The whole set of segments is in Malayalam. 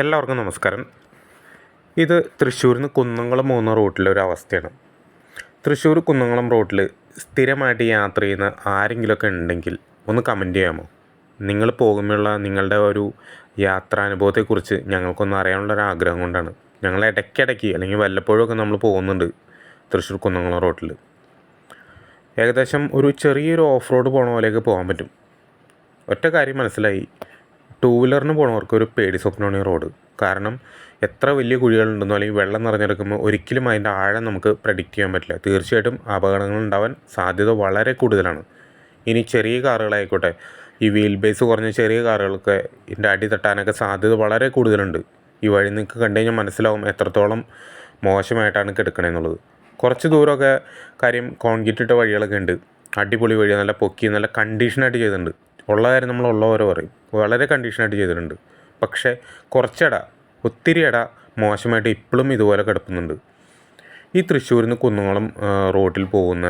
എല്ലാവർക്കും നമസ്കാരം. ഇത് തൃശ്ശൂരിൽ നിന്ന് കുന്നംകുളം പോകുന്ന റൂട്ടിലെ ഒരു അവസ്ഥയാണ്. തൃശ്ശൂർ കുന്നംകുളം റോട്ടിൽ സ്ഥിരമായിട്ട് യാത്ര ചെയ്യുന്ന ആരെങ്കിലുമൊക്കെ ഉണ്ടെങ്കിൽ ഒന്ന് കമന്റ് ചെയ്യാമോ? നിങ്ങൾ പോകുമ്പോഴുള്ള നിങ്ങളുടെ ഒരു യാത്രാനുഭവത്തെക്കുറിച്ച് ഞങ്ങൾക്കൊന്ന് അറിയാനുള്ള ഒരു ആഗ്രഹം കൊണ്ടാണ്. ഞങ്ങൾ ഇടയ്ക്കിടയ്ക്ക് അല്ലെങ്കിൽ വല്ലപ്പോഴുമൊക്കെ നമ്മൾ പോകുന്നുണ്ട് തൃശ്ശൂർ കുന്നംകുളം റോട്ടിൽ ഏകദേശം ഒരു ചെറിയൊരു ഓഫ് റോഡ് പോണ പോലെയൊക്കെ പോകാൻ പറ്റും. ഒറ്റ കാര്യം മനസ്സിലായി. ടൂ വീലറിന് പോണവർക്ക് ഒരു പേടി സ്വപ്നമാണ് ഈ റോഡ്. കാരണം എത്ര വലിയ കുഴികളുണ്ടെന്നോ അല്ലെങ്കിൽ വെള്ളം നിറഞ്ഞെടുക്കുമ്പോൾ ഒരിക്കലും അതിന്റെ ആഴം നമുക്ക് പ്രഡിക്റ്റ് ചെയ്യാൻ പറ്റില്ല. തീർച്ചയായിട്ടും അപകടങ്ങൾ ഉണ്ടാവാൻ സാധ്യത വളരെ കൂടുതലാണ്. ഇനി ചെറിയ കാറുകളായിക്കോട്ടെ ഈ വീൽ ബേസ് കുറഞ്ഞ ചെറിയ കാറുകൾക്ക് ഇതിന്റെ അടി തട്ടാനൊക്കെ സാധ്യത വളരെ കൂടുതലുണ്ട്. ഈ വഴി നിങ്ങൾക്ക് കണ്ടു കഴിഞ്ഞാൽ മനസ്സിലാവും എത്രത്തോളം മോശമായിട്ടാണ് കിടക്കണമെന്നുള്ളത് കുറച്ച് ദൂരമൊക്കെ കാര്യം കോൺക്രീറ്റ് ഇട്ട വഴികളൊക്കെ ഉണ്ട്. അടിപൊളി വഴി നല്ല പൊക്കി നല്ല കണ്ടീഷനായിട്ട് ചെയ്തിട്ടുണ്ട്. ഉള്ള കാര്യം നമ്മൾ ഉള്ള പറയും. വളരെ കണ്ടീഷനായിട്ട് ചെയ്തിട്ടുണ്ട്. പക്ഷേ കുറച്ചട ഒത്തിരി ഇട മോശമായിട്ട് ഇപ്പോഴും ഇതുപോലെ കിടക്കുന്നുണ്ട് ഈ തൃശ്ശൂരിൽ നിന്ന് കുന്നംകുളം റോഡിൽ പോകുന്ന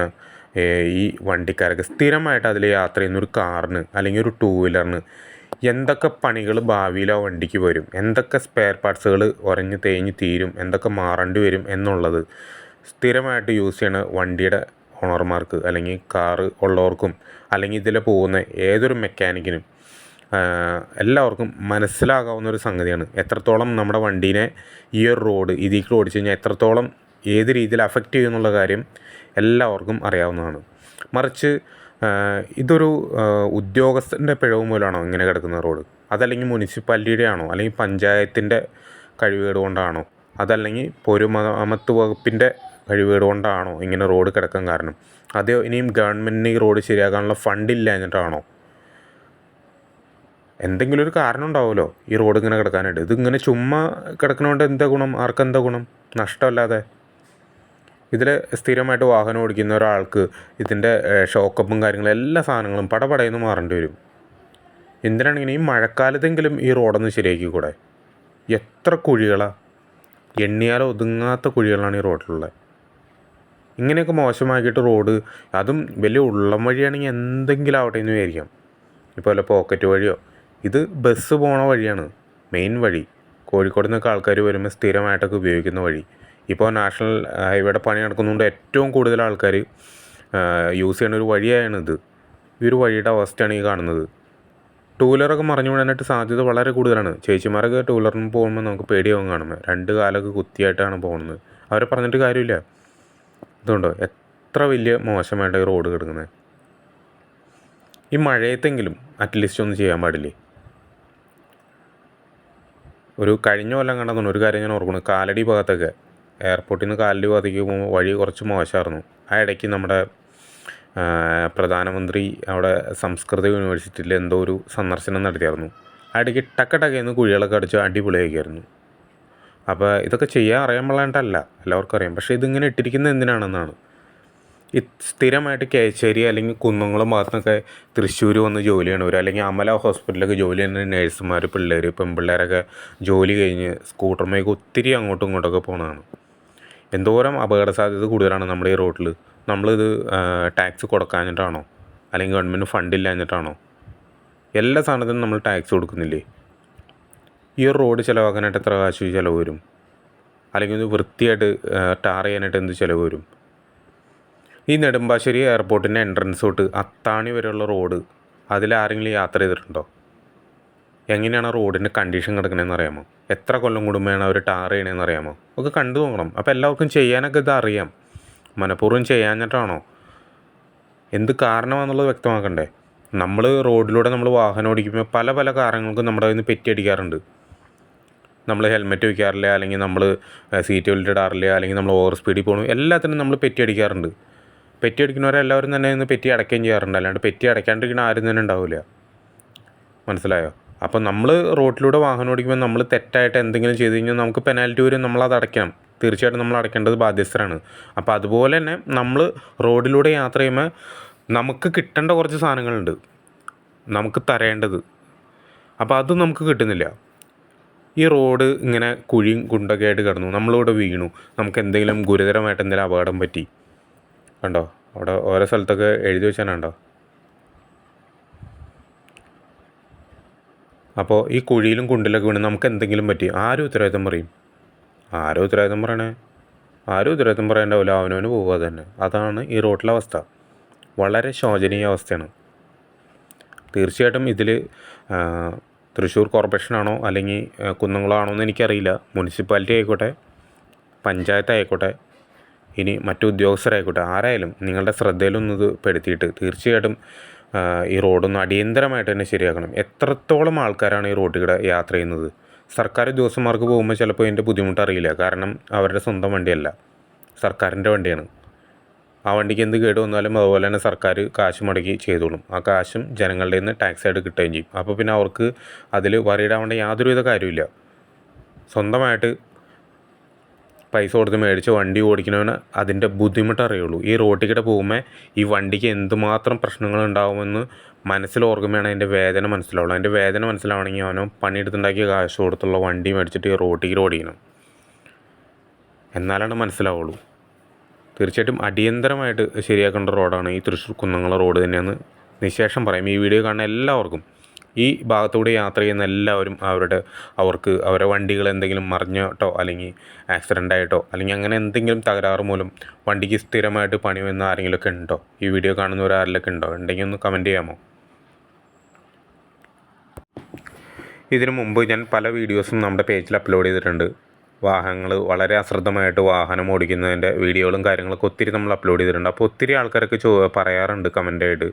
ഈ വണ്ടിക്കാരൊക്കെ സ്ഥിരമായിട്ട് അതിൽ യാത്ര ചെയ്യുന്ന ഒരു കാറിന് അല്ലെങ്കിൽ ഒരു ടൂ വീലറിന് എന്തൊക്കെ പണികൾ ഭാവിയിൽ ആ വണ്ടിക്ക് വരും? എന്തൊക്കെ സ്പെയർ പാർട്സുകൾ ഉറഞ്ഞ് തേഞ്ഞ് തീരും? എന്തൊക്കെ മാറേണ്ടി വരും എന്നുള്ളത് സ്ഥിരമായിട്ട് യൂസ് ചെയ്യണ വണ്ടിയുടെ ഓണർമാർക്ക് അല്ലെങ്കിൽ കാറ് ഉള്ളവർക്കും അല്ലെങ്കിൽ ഇതിൽ പോകുന്ന ഏതൊരു മെക്കാനിക്കിനും എല്ലാവർക്കും മനസ്സിലാകാവുന്ന ഒരു സംഗതിയാണ്. എത്രത്തോളം നമ്മുടെ വണ്ടീനെ ഈ ഒരു റോഡ് ഇതിലേക്ക് ഓടിച്ചു കഴിഞ്ഞാൽ എത്രത്തോളം ഏത് രീതിയിൽ അഫക്റ്റ് ചെയ്യും എന്നുള്ള കാര്യം എല്ലാവർക്കും അറിയാവുന്നതാണ്. മറിച്ച് ഇതൊരു ഉദ്യോഗസ്ഥന്റെ പിഴവ് മൂലമാണോ ഇങ്ങനെ കിടക്കുന്ന റോഡ്? അതല്ലെങ്കിൽ മുനിസിപ്പാലിറ്റിയുടെ ആണോ അല്ലെങ്കിൽ പഞ്ചായത്തിന്റെ കഴിവുകേട് കൊണ്ടാണോ? അതല്ലെങ്കിൽ പൊരുമത്ത് വകുപ്പിന്റെ കഴിവുകേട് കൊണ്ടാണോ ഇങ്ങനെ റോഡ് കിടക്കാൻ കാരണം? അതോ ഇനിയും ഗവൺമെന്റിന് ഈ റോഡ് ശരിയാക്കാനുള്ള ഫണ്ട് ഇല്ലാഞ്ഞിട്ടാണോ എന്തെങ്കിലും ഒരു കാരണം ഉണ്ടാവുമല്ലോ ഈ റോഡ് ഇങ്ങനെ കിടക്കാനായിട്ട്. ഇതിങ്ങനെ ചുമ്മാ കിടക്കണോണ്ട് എന്താ ഗുണം? ആർക്കെന്താ ഗുണം? നഷ്ടമല്ലാതെ. ഇതിൽ സ്ഥിരമായിട്ട് വാഹനം ഓടിക്കുന്ന ഒരാൾക്ക് ഇതിന്റെ ഷോക്കപ്പും കാര്യങ്ങളും എല്ലാ സാധനങ്ങളും പടപടയെന്ന് മാറേണ്ടി വരും. എന്തിനാണെങ്കിൽ ഈ മഴക്കാലത്തെങ്കിലും ഈ റോഡൊന്ന് ശരിയാക്കി കൂടെ എത്ര കുഴികളാണ് എണ്ണിയാൽ ഒതുങ്ങാത്ത കുഴികളാണ് ഈ റോഡിലുള്ളത്. ഇങ്ങനെയൊക്കെ മോശമാക്കിയിട്ട് റോഡ് അതും വലിയ ഉള്ളം വഴിയാണെങ്കിൽ എന്തെങ്കിലും ആവട്ടെ എന്ന് വിചാരിക്കാം. ഇപ്പോൾ വല്ല പോക്കറ്റ് വഴിയോ ഇത് ബസ് പോണ വഴിയാണ് മെയിൻ വഴി. കോഴിക്കോട് നിന്നൊക്കെ ആൾക്കാർ വരുമ്പോൾ സ്ഥിരമായിട്ടൊക്കെ ഉപയോഗിക്കുന്ന വഴി. ഇപ്പോൾ നാഷണൽ ഹൈവേയുടെ പണി നടക്കുന്നതുകൊണ്ട് ഏറ്റവും കൂടുതൽ ആൾക്കാർ യൂസ് ചെയ്യുന്ന ഒരു വഴിയാണ് ഇത്. ഈ ഒരു വഴിയുടെ അവസ്ഥയാണ് ഈ കാണുന്നത്. ടൂ വീലറൊക്കെ മറിഞ്ഞു വിടാനായിട്ട് സാധ്യത വളരെ കൂടുതലാണ്. ചേച്ചിമാരൊക്കെ ടൂ വീലറിന് പോകുമ്പോൾ നമുക്ക് പേടിയാവും കാണുമ്പോൾ രണ്ട് കാലൊക്കെ കുത്തിയായിട്ടാണ് പോകുന്നത് അവരെ പറഞ്ഞിട്ട് കാര്യമില്ല. ഇതുകൊണ്ടോ എത്ര വലിയ മോശമായിട്ട് ഈ റോഡ് കിടക്കുന്നത്? ഈ മഴയത്തെങ്കിലും അറ്റ്ലീസ്റ്റ് ഒന്ന് ചെയ്യാൻ പാടില്ലേ? ഒരു കഴിഞ്ഞ കൊല്ലം കണ്ടെന്നു ഒരു കാര്യം ഞാൻ ഓർക്കുന്നു. കാലടി ഭാഗത്തൊക്കെ എയർപോർട്ടിൽ നിന്ന് കാലടി ഭാഗത്തേക്ക് പോകുമ്പോൾ വഴി കുറച്ച് മോശമായിരുന്നു. ആ ഇടയ്ക്ക് നമ്മുടെ പ്രധാനമന്ത്രി അവിടെ സംസ്കൃത യൂണിവേഴ്സിറ്റിയിൽ എന്തോ ഒരു സന്ദർശനം നടത്തിയായിരുന്നു. ആ ഇടയ്ക്ക് ടക്ക ടക്കയെന്ന് കുഴികളൊക്കെ അടിച്ച് അടിപൊളിയാക്കിയായിരുന്നു. അപ്പോൾ ഇതൊക്കെ ചെയ്യാൻ അറിയാൻ പാടില്ലാണ്ടല്ല എല്ലാവർക്കും അറിയാം. പക്ഷേ ഇതിങ്ങനെ ഇട്ടിരിക്കുന്നത് എന്തിനാണെന്നാണ്. സ്ഥിരമായിട്ട് കേച്ചേരി അല്ലെങ്കിൽ കുന്നംകുളം ഭാഗത്തുനിന്നൊക്കെ തൃശ്ശൂർ വന്ന് ജോലി ചെയ്യണവർ അല്ലെങ്കിൽ അമല ഹോസ്പിറ്റലിലൊക്കെ ജോലി ചെയ്യുന്ന നേഴ്സുമാർ പിള്ളേർ പെൺപിള്ളേരൊക്കെ ജോലി കഴിഞ്ഞ് സ്കൂട്ടർമേക്ക് ഒത്തിരി അങ്ങോട്ടും ഇങ്ങോട്ടൊക്കെ പോണതാണ്. എന്തോരം അപകട സാധ്യത കൂടുതലാണ് നമ്മുടെ ഈ റോഡിൽ നമ്മളിത് ടാക്സ് കൊടുക്കാഞ്ഞിട്ടാണോ? അല്ലെങ്കിൽ ഗവൺമെന്റ് ഫണ്ട് ഇല്ലാഞ്ഞിട്ടാണോ? എല്ലാ സാധനത്തിനും നമ്മൾ ടാക്സ് കൊടുക്കുന്നില്ലേ? ഈ ഒരു റോഡ് ചിലവാക്കാനായിട്ട് എത്ര കാശ് ചിലവ് വരും? അല്ലെങ്കിൽ ഒന്ന് വൃത്തിയായിട്ട് ടാർ ചെയ്യാനായിട്ട് എന്ത് ചിലവ് വരും? ഈ നെടുമ്പാശ്ശേരി എയർപോർട്ടിന്റെ എൻട്രൻസ് തൊട്ട് അത്താണി വരെയുള്ള റോഡ് അതിലാരെങ്കിലും യാത്ര ചെയ്തിട്ടുണ്ടോ? എങ്ങനെയാണ് റോഡിന്റെ കണ്ടീഷൻ കിടക്കണതെന്ന് അറിയാമോ? എത്ര കൊല്ലം കൂടുമ്പോഴാണ് അവർ ടാർ ചെയ്യണതെന്ന് അറിയാമോ? ഒക്കെ കണ്ടു നോക്കണം. അപ്പോൾ എല്ലാവർക്കും ചെയ്യാനൊക്കെ ഇത് അറിയാം. മനഃപൂർവം ചെയ്യാഞ്ഞിട്ടാണോ? എന്ത് കാരണമാണെന്നുള്ളത് വ്യക്തമാക്കണ്ടേ? നമ്മൾ റോഡിലൂടെ നമ്മൾ വാഹനം ഓടിക്കുമ്പോൾ പല പല കാരണങ്ങൾക്കും നമ്മുടെ കയ്യിൽ നിന്ന് പെറ്റിയടിക്കാറുണ്ട് നമ്മൾ ഹെൽമെറ്റ് വയ്ക്കാറില്ല അല്ലെങ്കിൽ നമ്മൾ സീറ്റ് ബെൽറ്റ് ഇടാറില്ല അല്ലെങ്കിൽ നമ്മൾ ഓവർ സ്പീഡിൽ പോകണം എല്ലാത്തിനും നമ്മൾ പെറ്റി അടിക്കാറുണ്ട്. പെറ്റി അടിക്കുന്നവരെല്ലാവരും തന്നെ ഇന്ന് പെറ്റി അടയ്ക്കുകയും ചെയ്യാറുണ്ട്. അല്ലാണ്ട് പെറ്റി അടയ്ക്കാണ്ടിരിക്കുന്ന ആരും തന്നെ ഉണ്ടാവില്ല മനസ്സിലായോ? അപ്പോൾ നമ്മൾ റോട്ടിലൂടെ വാഹനം ഓടിക്കുമ്പോൾ നമ്മൾ തെറ്റായിട്ട് എന്തെങ്കിലും ചെയ്ത് കഴിഞ്ഞാൽ നമുക്ക് പെനാൽറ്റി വരും നമ്മളത് അടയ്ക്കണം. തീർച്ചയായിട്ടും നമ്മൾ അടയ്ക്കേണ്ടത് ബാധ്യസ്ഥരാണ്. അപ്പോൾ അതുപോലെ തന്നെ നമ്മൾ റോഡിലൂടെ യാത്ര ചെയ്യുമ്പോൾ നമുക്ക് കിട്ടേണ്ട കുറച്ച് സാധനങ്ങളുണ്ട്. നമുക്ക് തരേണ്ടത്. അപ്പോൾ അത് നമുക്ക് കിട്ടുന്നില്ല. ഈ റോഡ് ഇങ്ങനെ കുഴിയും കുണ്ടൊക്കെ ആയിട്ട് കിടന്നു. നമ്മളിവിടെ വീണു. നമുക്ക് എന്തെങ്കിലും ഗുരുതരമായിട്ട് എന്തെങ്കിലും അപകടം പറ്റി. കണ്ടോ അവിടെ ഓരോ സ്ഥലത്തൊക്കെ എഴുതി വെച്ചാൽ കണ്ടോ അപ്പോൾ ഈ കുഴിയിലും കുണ്ടിലൊക്കെ വീണ് നമുക്ക് എന്തെങ്കിലും പറ്റി? ആരും ഉത്തരവാദിത്തം പറയും? ആരും ഉത്തരവാദിത്തം പറയണേ? ആരും ഉത്തരവാദിത്തം പറയണ്ടാവില്ല അവനവന് പോവുക തന്നെ. അതാണ് ഈ റോഡിലെ അവസ്ഥ. വളരെ ശോചനീയ അവസ്ഥയാണ്. തീർച്ചയായിട്ടും ഇതിൽ തൃശ്ശൂർ കോർപ്പറേഷനാണോ അല്ലെങ്കിൽ കുന്നംകുളമാണോ എന്ന് എനിക്കറിയില്ല. മുനിസിപ്പാലിറ്റി ആയിക്കോട്ടെ പഞ്ചായത്ത് ആയിക്കോട്ടെ ഇനി മറ്റു ഉദ്യോഗസ്ഥരായിക്കോട്ടെ ആരായാലും നിങ്ങളുടെ ശ്രദ്ധയിലൊന്നും ഇത് പെടുത്തിയിട്ട് തീർച്ചയായിട്ടും ഈ റോഡൊന്ന് അടിയന്തരമായിട്ട് തന്നെ ശരിയാക്കണം. എത്രത്തോളം ആൾക്കാരാണ് ഈ റോഡിൽ കൂടെ യാത്ര ചെയ്യുന്നത്? സർക്കാർ ഉദ്യോഗസ്ഥന്മാർക്ക് പോകുമ്പോൾ ചിലപ്പോൾ ഇതിന്റെ ബുദ്ധിമുട്ട് അറിയില്ല. കാരണം അവരുടെ സ്വന്തം വണ്ടിയല്ല. സർക്കാരിന്റെ വണ്ടിയാണ്. ആ വണ്ടിക്ക് എന്ത് കേട് വന്നാലും അതുപോലെ തന്നെ സർക്കാർ കാശ് മുടക്കി ചെയ്തോളും. ആ കാശും ജനങ്ങളുടെ നിന്ന് ടാക്സ് ആയിട്ട് കിട്ടുകയും ചെയ്യും. അപ്പോൾ പിന്നെ അവർക്ക് അതിൽ വറിയിടാവേണ്ട യാതൊരുവിധ കാര്യമില്ല സ്വന്തമായിട്ട് പൈസ കൊടുത്ത് മേടിച്ച് വണ്ടി ഓടിക്കണവന് അതിന്റെ ബുദ്ധിമുട്ട് അറിയുള്ളൂ ഈ റോട്ടിൽ പോകുമ്പോൾ ഈ വണ്ടിക്ക് എന്തുമാത്രം പ്രശ്നങ്ങൾ ഉണ്ടാകുമെന്ന് മനസ്സിലോർക്കുമ്പോഴാണ് അതിന്റെ വേദന മനസ്സിലാവുള്ളൂ. അതിന്റെ വേദന മനസ്സിലാവണമെങ്കിൽ അവനോ പണിയെടുത്തുണ്ടാക്കിയ കാശ് കൊടുത്തുള്ള വണ്ടി മേടിച്ചിട്ട് ഈ റോട്ടിൽ ഓടിക്കണം. എന്നാലാണ് മനസ്സിലാവുള്ളൂ. തീർച്ചയായിട്ടും അടിയന്തരമായിട്ട് ശരിയാക്കേണ്ട റോഡാണ് ഈ തൃശ്ശൂർ കുന്നംകുളം റോഡ് തന്നെയെന്ന് നിശേഷം പറയും. ഈ വീഡിയോ കാണുന്ന എല്ലാവർക്കും ഈ ഭാഗത്തൂടെ യാത്ര ചെയ്യുന്ന എല്ലാവരും അവരുടെ അവർക്ക് അവരുടെ വണ്ടികൾ എന്തെങ്കിലും മറിഞ്ഞോട്ടോ അല്ലെങ്കിൽ ആക്സിഡന്റ് ആയിട്ടോ അല്ലെങ്കിൽ അങ്ങനെ എന്തെങ്കിലും തകരാറ് മൂലം വണ്ടിക്ക് സ്ഥിരമായിട്ട് പണി വന്ന ആരെങ്കിലുമൊക്കെ ഉണ്ടോ? ഈ വീഡിയോ കാണുന്നവർ ആരെങ്കിലുമൊക്കെ ഉണ്ടോ? ഉണ്ടെങ്കിൽ ഒന്ന് കമന്റ് ചെയ്യാമോ? ഇതിനു മുമ്പ് ഞാൻ പല വീഡിയോസും നമ്മുടെ പേജിൽ അപ്ലോഡ് ചെയ്തിട്ടുണ്ട്. വാഹനങ്ങൾ വളരെ അശ്രദ്ധമായിട്ട് വാഹനം ഓടിക്കുന്നതിന്റെ വീഡിയോകളും കാര്യങ്ങളൊക്കെ ഒത്തിരി നമ്മൾ അപ്ലോഡ് ചെയ്തിട്ടുണ്ട്. അപ്പോൾ ഒത്തിരി ആൾക്കാരൊക്കെ ചോ പറയാറുണ്ട് കമന്റായിട്ട്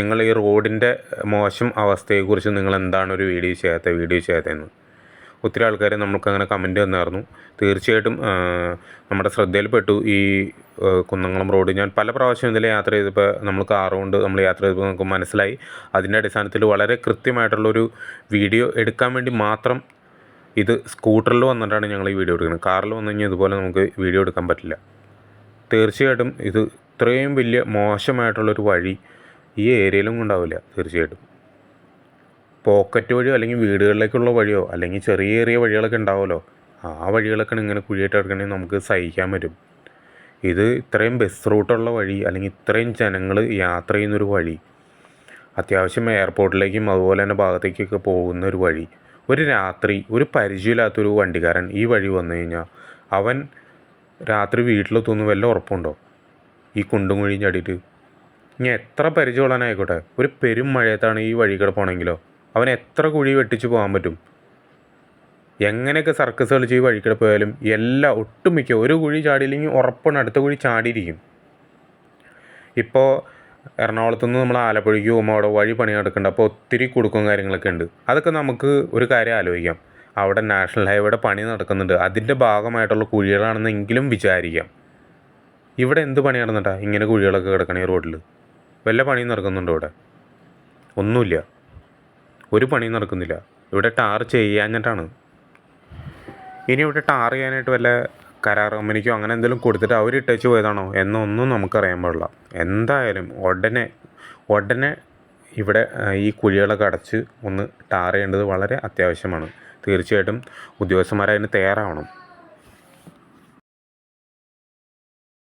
നിങ്ങൾ ഈ റോഡിന്റെ മോശം അവസ്ഥയെക്കുറിച്ച് നിങ്ങൾ എന്താണ് ഒരു വീഡിയോ ചെയ്യാത്ത വീഡിയോ ചെയ്യാത്തതെന്ന്? ഒത്തിരി ആൾക്കാർ നമുക്കങ്ങനെ കമന്റ് തന്നായിരുന്നു. തീർച്ചയായിട്ടും നമ്മുടെ ശ്രദ്ധയിൽപ്പെട്ടു ഈ കുന്നംകുളം റോഡ്. ഞാൻ പല പ്രാവശ്യം ഇതിൽ യാത്ര ചെയ്തപ്പോൾ നമ്മൾ കാറുകൊണ്ട് നമ്മൾ യാത്ര ചെയ്തപ്പോൾ നമുക്ക് മനസ്സിലായി. അതിന്റെ അടിസ്ഥാനത്തിൽ വളരെ കൃത്യമായിട്ടുള്ളൊരു വീഡിയോ എടുക്കാൻ വേണ്ടി മാത്രം ഇത് സ്കൂട്ടറിൽ വന്നിട്ടാണ് ഞങ്ങൾ ഈ വീഡിയോ എടുക്കുന്നത്. കാറിൽ വന്നു കഴിഞ്ഞാൽ ഇതുപോലെ നമുക്ക് വീഡിയോ എടുക്കാൻ പറ്റില്ല. തീർച്ചയായിട്ടും ഇത് ഇത്രയും വലിയ മോശമായിട്ടുള്ളൊരു വഴി ഈ ഏരിയയിലും ഉണ്ടാവില്ല തീർച്ചയായിട്ടും. പോക്കറ്റ് വഴിയോ അല്ലെങ്കിൽ വീടുകളിലേക്കുള്ള വഴിയോ അല്ലെങ്കിൽ ചെറിയ ചെറിയ വഴികളൊക്കെ ഉണ്ടാവുമല്ലോ ആ വഴികളൊക്കെ ഇങ്ങനെ കുഴിയായിട്ട് കിടക്കണമെങ്കിൽ നമുക്ക് സഹിക്കാൻ പറ്റും. ഇത് ഇത്രയും ബസ് റൂട്ടുള്ള വഴി അല്ലെങ്കിൽ ഇത്രയും ജനങ്ങൾ യാത്ര ചെയ്യുന്നൊരു വഴി അത്യാവശ്യം എയർപോർട്ടിലേക്കും അതുപോലെ തന്നെ ഭാഗത്തേക്കൊക്കെ പോകുന്ന ഒരു വഴി ഒരു രാത്രി ഒരു പരിചയമില്ലാത്തൊരു വണ്ടിക്കാരൻ ഈ വഴി വന്നു കഴിഞ്ഞാൽ അവൻ രാത്രി വീട്ടിലെത്തുന്നു വല്ല ഉറപ്പുണ്ടോ? ഈ കുണ്ടും കുഴിയും ചാടിയിട്ട് ഇനി എത്ര പരിചയമുള്ളവനായിക്കോട്ടെ? ഒരു പെരും മഴയത്താണ് ഈ വഴി കൂടെ പോകണമെങ്കിലോ അവൻ എത്ര കുഴി വെട്ടിച്ച് പോകാൻ പറ്റും? എങ്ങനെയൊക്കെ സർക്കസ് കളിച്ച് ഈ വഴി കൂടെ പോയാലും എല്ലാ ഒട്ടുമിക്ക ഒരു കുഴി ചാടിയില്ലെങ്കിൽ ഉറപ്പാണ് അടുത്ത കുഴി ചാടിയിരിക്കും. ഇപ്പോൾ എറണാകുളത്തുനിന്ന് നമ്മൾ ആലപ്പുഴയ്ക്ക് പോകുമ്പോൾ അവിടെ വഴി പണി നടക്കുന്നുണ്ട്. അപ്പോൾ ഒത്തിരി കുടുക്കും കാര്യങ്ങളൊക്കെ ഉണ്ട്. അതൊക്കെ നമുക്ക് ഒരു കാര്യം ആലോചിക്കാം. അവിടെ നാഷണൽ ഹൈവേയുടെ പണി നടക്കുന്നുണ്ട്. അതിന്റെ ഭാഗമായിട്ടുള്ള കുഴികളാണെന്നെങ്കിലും വിചാരിക്കാം. ഇവിടെ എന്ത് പണി നടന്നിട്ടാ? ഇങ്ങനെ കുഴികളൊക്കെ കിടക്കണ ഈ റോഡിൽ വല്ല പണിയും നടക്കുന്നുണ്ടോ ഇവിടെ? ഒന്നുമില്ല. ഒരു പണിയും നടക്കുന്നില്ല. ഇവിടെ ടാർ ചെയ്യാഞ്ഞിട്ടാണ്. ഇനി ഇവിടെ ടാർ ചെയ്യാനായിട്ട് വല്ല കരാർ കമ്പനിക്കോ അങ്ങനെ എന്തെങ്കിലും കൊടുത്തിട്ട് അവർ ഇട്ടേച്ച് പോയതാണോ? എന്നൊന്നും നമുക്കറിയാൻ പാടില്ല. എന്തായാലും ഉടനെ ഉടനെ ഇവിടെ ഈ കുഴികളൊക്കെ അടച്ച് ഒന്ന് ടാർ ചെയ്യേണ്ടത് വളരെ അത്യാവശ്യമാണ്. തീർച്ചയായിട്ടും ഉദ്യോഗസ്ഥന്മാർ അതിന് തയ്യാറാവണം.